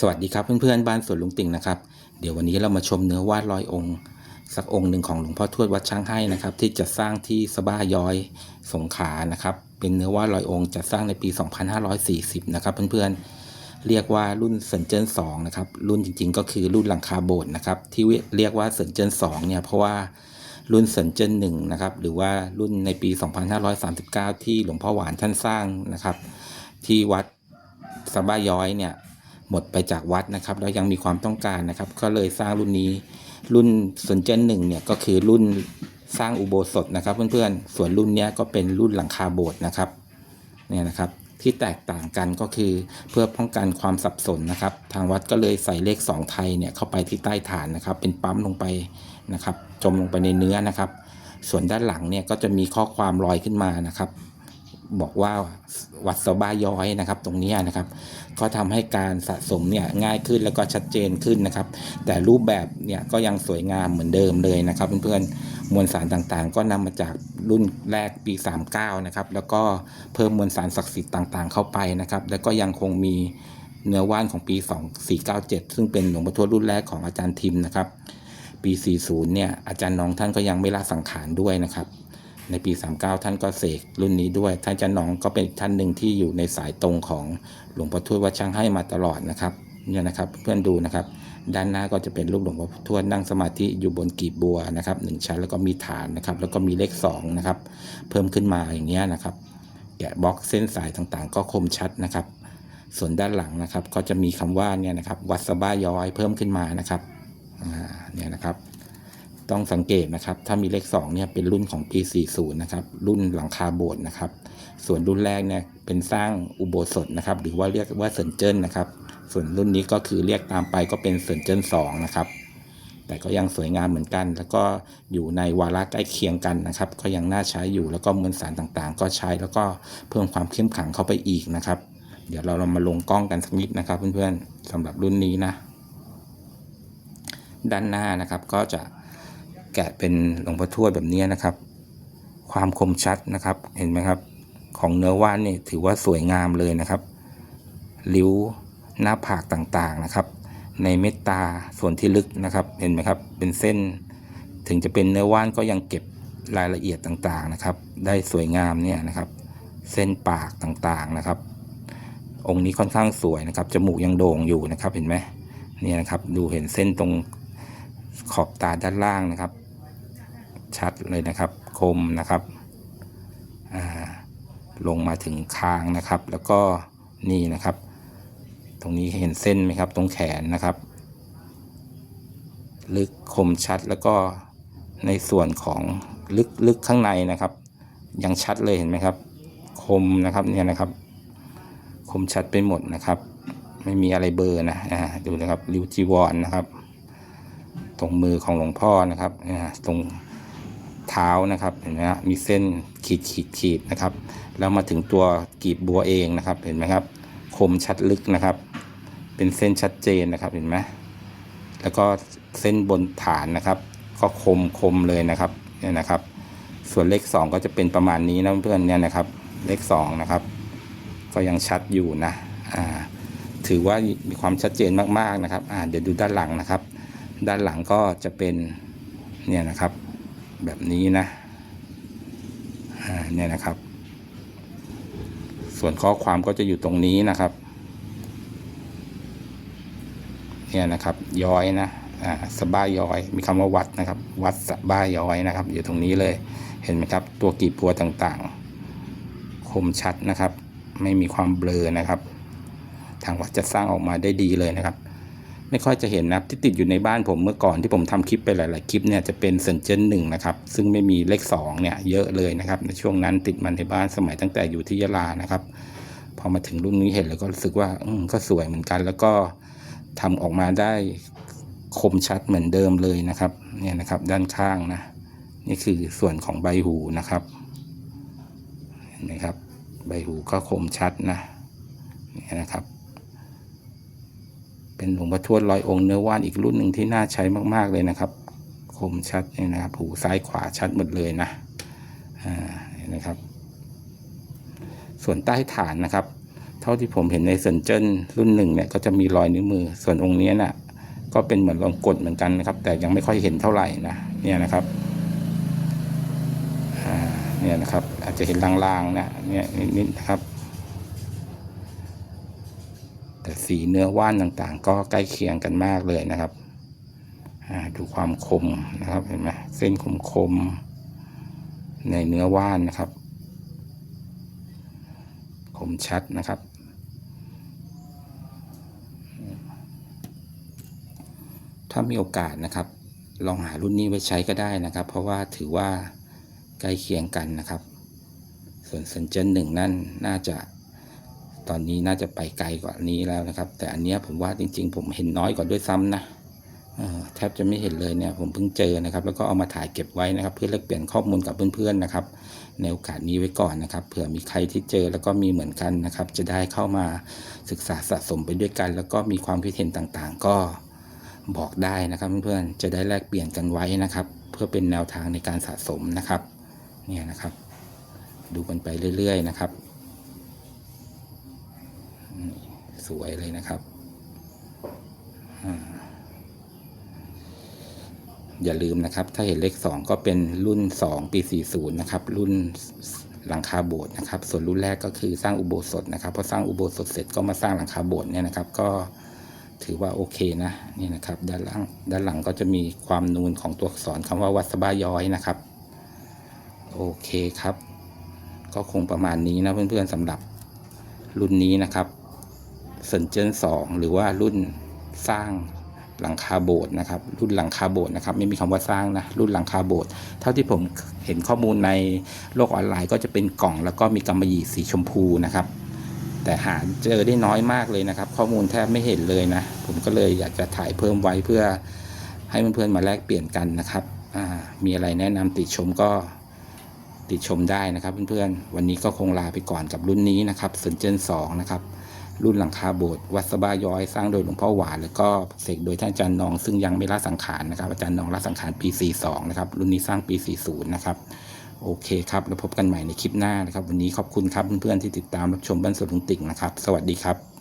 สวัสดีครับเพื่อนๆบ้านสวนลุงติ่งนะครับ เดี๋ยววันนี้เรามาชมเนื้อวาดลอยองค์ สักองค์หนึ่งของหลวงพ่อทวดวัดช้างให้นะครับ ที่จะสร้างที่สบ้าย้อยสงขานะครับ เป็นเนื้อวาดลอยองค์จะสร้างในปี 2540 นะครับ เพื่อนๆเรียกว่ารุ่นเซินเจิ้น2นะครับรุ่นจริงๆ ก็คือรุ่นหลังคาโบสถ์นะครับที่เรียกว่าเซินเจิ้น2เนี่ยเพราะว่ารุ่นเซินเจิ้น1นะครับหรือว่ารุ่นในปี 2539 ที่หลวงพ่อหวานท่านสร้างนะครับ ที่วัดสบ้าย้อยเนี่ย หมดไปจากวัดนะครับ แล้วยังมีความต้องการนะครับ ก็เลยสร้างรุ่นนี้ รุ่นสนเจนหนึ่งเนี่ยก็คือรุ่นสร้างอุโบสถนะครับ เพื่อนๆ ส่วนรุ่นนี้ก็เป็นรุ่นหลังคาโบสถ์นะครับเนี่ยนะครับที่แตกต่างกันก็คือเพื่อป้องกันความสับสนนะครับ ทางวัดก็เลยใส่เลข 2 ไทยเนี่ยเข้าไปที่ใต้ฐานนะครับ เป็นปั๊มลงไปนะครับ จมลงไปในเนื้อนะครับ ส่วนด้านหลังเนี่ยก็จะมีข้อความลอยขึ้นมานะครับ บอกว่าวัดสบาย้อยนะครับ ตรงนี้นะครับ ก็ทำให้การสะสมเนี่ยง่ายขึ้นแล้วก็ชัดเจนขึ้นนะครับ แต่รูปแบบเนี่ยก็ยังสวยงามเหมือนเดิมเลยนะครับ เพื่อนๆมวลสารต่างๆ ก็นำมาจากรุ่นแรกปี 39 นะครับ แล้วก็เพิ่มมวลสารศักดิ์สิทธิ์ต่างๆ เข้าไปนะครับ แล้วก็ยังคงมีเนื้อว่านของปี 2497 ซึ่งเป็นหลวงพ่อทวดรุ่นแรกของอาจารย์ทิมนะครับ ปี 40 เนี่ยอาจารย์น้องท่านก็ยังไม่ละสังขารด้วยนะครับ ในปี 39 ท่านก็เสกรุ่นนี้ด้วย ท่านจารย์น้องก็เป็นท่านหนึ่งที่อยู่ในสายตรงของหลวงพ่อทวดวัดช้างให้มาตลอดนะครับเนี่ยนะครับเพื่อนดูนะครับ ด้านหน้าก็จะเป็นรูปหลวงพ่อทวดนั่งสมาธิอยู่บนกีบบัวนะครับหนึ่งชั้นแล้วก็มีฐานนะครับ แล้วก็มีเลขสองนะครับเพิ่มขึ้นมาอย่างเงี้ยนะครับแกะบล็อกเส้นสายต่างๆ ก็คมชัดนะครับ ส่วนด้านหลังนะครับก็จะมีคำว่าเนี่ยนะครับวัดสะบ้าย้อยเพิ่มขึ้นมานะครับเนี่ยนะครับ ต้องสังเกตนะครับ ถ้ามีเลข2เนี่ยเป็นรุ่นของปี 40 นะครับ รุ่นหลังคาโบสถ์นะครับ ส่วนรุ่นแรกเนี่ยเป็นสร้างอุโบสถนะครับ หรือว่าเรียกว่าเซินเจิ้นนะครับ ส่วนรุ่นนี้ก็คือเรียกตามไปก็เป็นเซินเจิ้น2นะครับ แต่ก็ยังสวยงามเหมือนกัน แล้วก็อยู่ในวาระใกล้เคียงกันนะครับ ก็ยังน่าใช้อยู่ แล้วก็มวลสารต่างๆ ก็ใช้แล้วก็เพิ่มความเข้มขังเข้าไปอีกนะครับ เดี๋ยวเราเรามาลงกล้องกันสักนิดนะครับ เพื่อนๆสำหรับรุ่นนี้นะ ด้านหน้านะครับก็จะ แกะเป็นหลวงพ่อทวดแบบนี้นะครับ ความคมชัดนะครับเห็นไหมครับ ของเนื้อว่านนี่ถือว่าสวยงามเลยนะครับริ้วหน้าผากต่างๆนะครับ ในเม็ดตาส่วนที่ลึกนะครับเห็นไหมครับ เป็นเส้น ถึงจะเป็นเนื้อว่านก็ยังเก็บรายละเอียดต่างๆนะครับ ได้สวยงามเนี่ยนะครับ เส้นปากต่างๆนะครับ องค์นี้ค่อนข้างสวยนะครับจมูกยังโด่งอยู่นะครับเห็นไหมเนี่ยนะครับ ดูเห็นเส้นตรงขอบตาด้านล่างนะครับ ชัดเลยนะครับ คมนะครับอ่าลงมาถึงคางนะครับ แล้วก็นี่นะครับ ตรงนี้เห็นเส้นไหมครับ ตรงแขนนะครับ ลึกคมชัดแล้วก็ในส่วนของลึกลึกข้างในนะครับ ยังชัดเลยเห็นไหมครับ คมนะครับเนี่ยนะครับ คมชัดไปหมดนะครับ ไม่มีอะไรเบลอร์นะอ่าดูนะครับริวจีวรนนะครับ ตรงมือของหลวงพ่อนะครับอ่าตรง เท้านะครับเห็นไหมฮะมีเส้นขีดขีดขีดนะครับ แล้วมาถึงตัวกีบบัวเองนะครับ เห็นไหมครับคมชัดลึกนะครับ เป็นเส้นชัดเจนนะครับเห็นไหมแล้วก็เส้นบนฐานนะครับ ก็คมคมเลยนะครับเนี่ยนะครับ ส่วนเลขสองก็จะเป็นประมาณนี้นะเพื่อนเนี่ยนะครับ เลขสองนะครับ ก็ยังชัดอยู่นะอ่าถือว่ามีความชัดเจนมากๆนะครับอ่าเดี๋ยวดูด้านหลังนะครับ ด้านหลังก็จะเป็นเนี่ยนะครับ แบบนี้นะเนี่ยนะครับ ส่วนข้อความก็จะอยู่ตรงนี้นะครับ เนี่ยนะครับย้อยนะอ่าสบ้าย้อย มีคำว่าวัดนะครับ วัดสบ้าย้อยนะครับ อยู่ตรงนี้เลยเห็นไหมครับ ตัวกีบพัวต่างๆ คมชัดนะครับ ไม่มีความเบลอนะครับ ทางวัดจะสร้างออกมาได้ดีเลยนะครับ ไม่ค่อยจะเห็นนะครับที่ติดอยู่ในบ้านผมเมื่อก่อนที่ผมทำคลิปไปหลาย ๆ คลิปเนี่ยจะเป็นเซนเจนหนึ่งนะครับ ซึ่งไม่มีเลขสองเนี่ยเยอะเลยนะครับ ในช่วงนั้นติดมันในบ้านสมัยตั้งแต่อยู่ที่ยะลานะครับ พอมาถึงรุ่นนี้เห็นแล้วก็รู้สึกว่าอืก็สวยเหมือนกัน แล้วก็ทำออกมาได้คมชัดเหมือนเดิมเลยนะครับ เนี่ยนะครับด้านข้างนะ นี่คือส่วนของใบหูนะครับเห็นไหมครับ ใบหูก็คมชัดนะนี่นะครับ เป็นหลวงพ่อทวดร้อยองค์เนื้อว่านอีกรุ่นหนึ่งที่น่าใช้มากๆเลยนะครับ คมชัดเนี่ยนะครับหูซ้ายขวาชัดหมดเลยนะอ่านไหมครับ ส่วนใต้ฐานนะครับ เท่าที่ผมเห็นในเซนเจิ้นรุ่นหนึ่งเนี่ยก็จะมีรอยนิ้วมือ ส่วนองค์นี้ยน่ะก็เป็นเหมือนรองกดเหมือนกันนะครับ แต่ยังไม่ค่อยเห็นเท่าไหร่นะเนี่ยนะครับอ่าเนี่ยนะครับ อาจจะเห็นลางๆนะเนี่ยนิดๆนะครับ แต่สีเนื้อว่านต่างๆ ก็ใกล้เคียงกันมากเลยนะครับดูความคมนะครับเห็นไหมเส้นคมๆในเนื้อว่านนะครับ คมชัดนะครับถ้ามีโอกาสนะครับ ลองหารุ่นนี้ไว้ใช้ก็ได้นะครับ เพราะว่าถือว่าใกล้เคียงกันนะครับ ส่วนเซนเจนหนึ่งนั่นน่าจะ ตอนนี้น่าจะไปไกลกว่านี้แล้วนะครับ แต่อันนี้ผมว่าจริง ๆ ผมเห็นน้อยกว่าด้วยซ้ำนะแทบจะไม่เห็นเลยเนี่ยผมเพิ่งเจอนะครับ แล้วก็เอามาถ่ายเก็บไว้นะครับ เพื่อแลกเปลี่ยนข้อมูลกับเพื่อนๆนะครับ ในโอกาสนี้ไว้ก่อนนะครับ เผื่อมีใครที่เจอแล้วก็มีเหมือนกันนะครับ จะได้เข้ามาศึกษาสะสมไปด้วยกัน แล้วก็มีความคิดเห็นต่างๆ ก็บอกได้นะครับเพื่อนๆจะได้แลกเปลี่ยนกันไว้นะครับ เพื่อเป็นแนวทางในการสะสมนะครับ เนี่ยนะครับ ดูกันไปเรื่อย ๆ นะครับอืม สวยเลยนะครับ อย่าลืมนะครับ ถ้าเห็นเลข 2 ก็เป็นรุ่น 2 ปี 40 นะครับ รุ่นหลังคาโบสถ์นะครับ ส่วนรุ่นแรกก็คือสร้างอุโบสถนะครับพอสร้างอุโบสถเสร็จก็มาสร้างหลังคาโบสถ์เนี่ยนะครับ ก็ถือว่าโอเคนะนี่นะครับ ด้านหลังด้านหลังก็จะมีความนูนของตัวอักษรคำว่าวัดสบ้าย้อยนะครับ โอเคครับ ก็คงประมาณนี้นะเพื่อนๆสำหรับรุ่นนี้นะครับ เซนเจนสองหรือว่ารุ่นสร้างหลังคาโบสถ์นะครับ รุ่นหลังคาโบสถ์นะครับไม่มีคำว่าสร้างนะรุ่นหลังคาโบสถ์เท่าที่ผมเห็นข้อมูลในโลกออนไลน์ก็จะเป็นกล่อง แล้วก็มีกำมะหยี่สีชมพูนะครับ แต่หาเจอได้น้อยมากเลยนะครับ ข้อมูลแทบไม่เห็นเลยนะ ผมก็เลยอยากจะถ่ายเพิ่มไว้เพื่อให้เพื่อนๆมาแลกเปลี่ยนกันนะครับมีอะไรแนะนำติชมก็ติดชมได้นะครับเพื่อนๆวันนี้ก็คงลาไปก่อนกับรุ่นนี้นะครับเซนเจนสองนะครับ รุ่นหลังคาโบสถ์วัดสบ้าย้อยสร้างโดยหลวงพ่อหวานแล้วก็เสกโดยท่านอาจารย์นอง ซึ่งยังไม่ละสังขารนะครับ อาจารย์นองละสังขารปี 42 นะครับ รุ่นนี้สร้างปี 40 นะครับ โอเคครับ แล้วพบกันใหม่ในคลิปหน้านะครับ วันนี้ขอบคุณครับเพื่อนๆที่ติดตามรับชมบ้านสวนลุงติ่งนะครับ สวัสดีครับ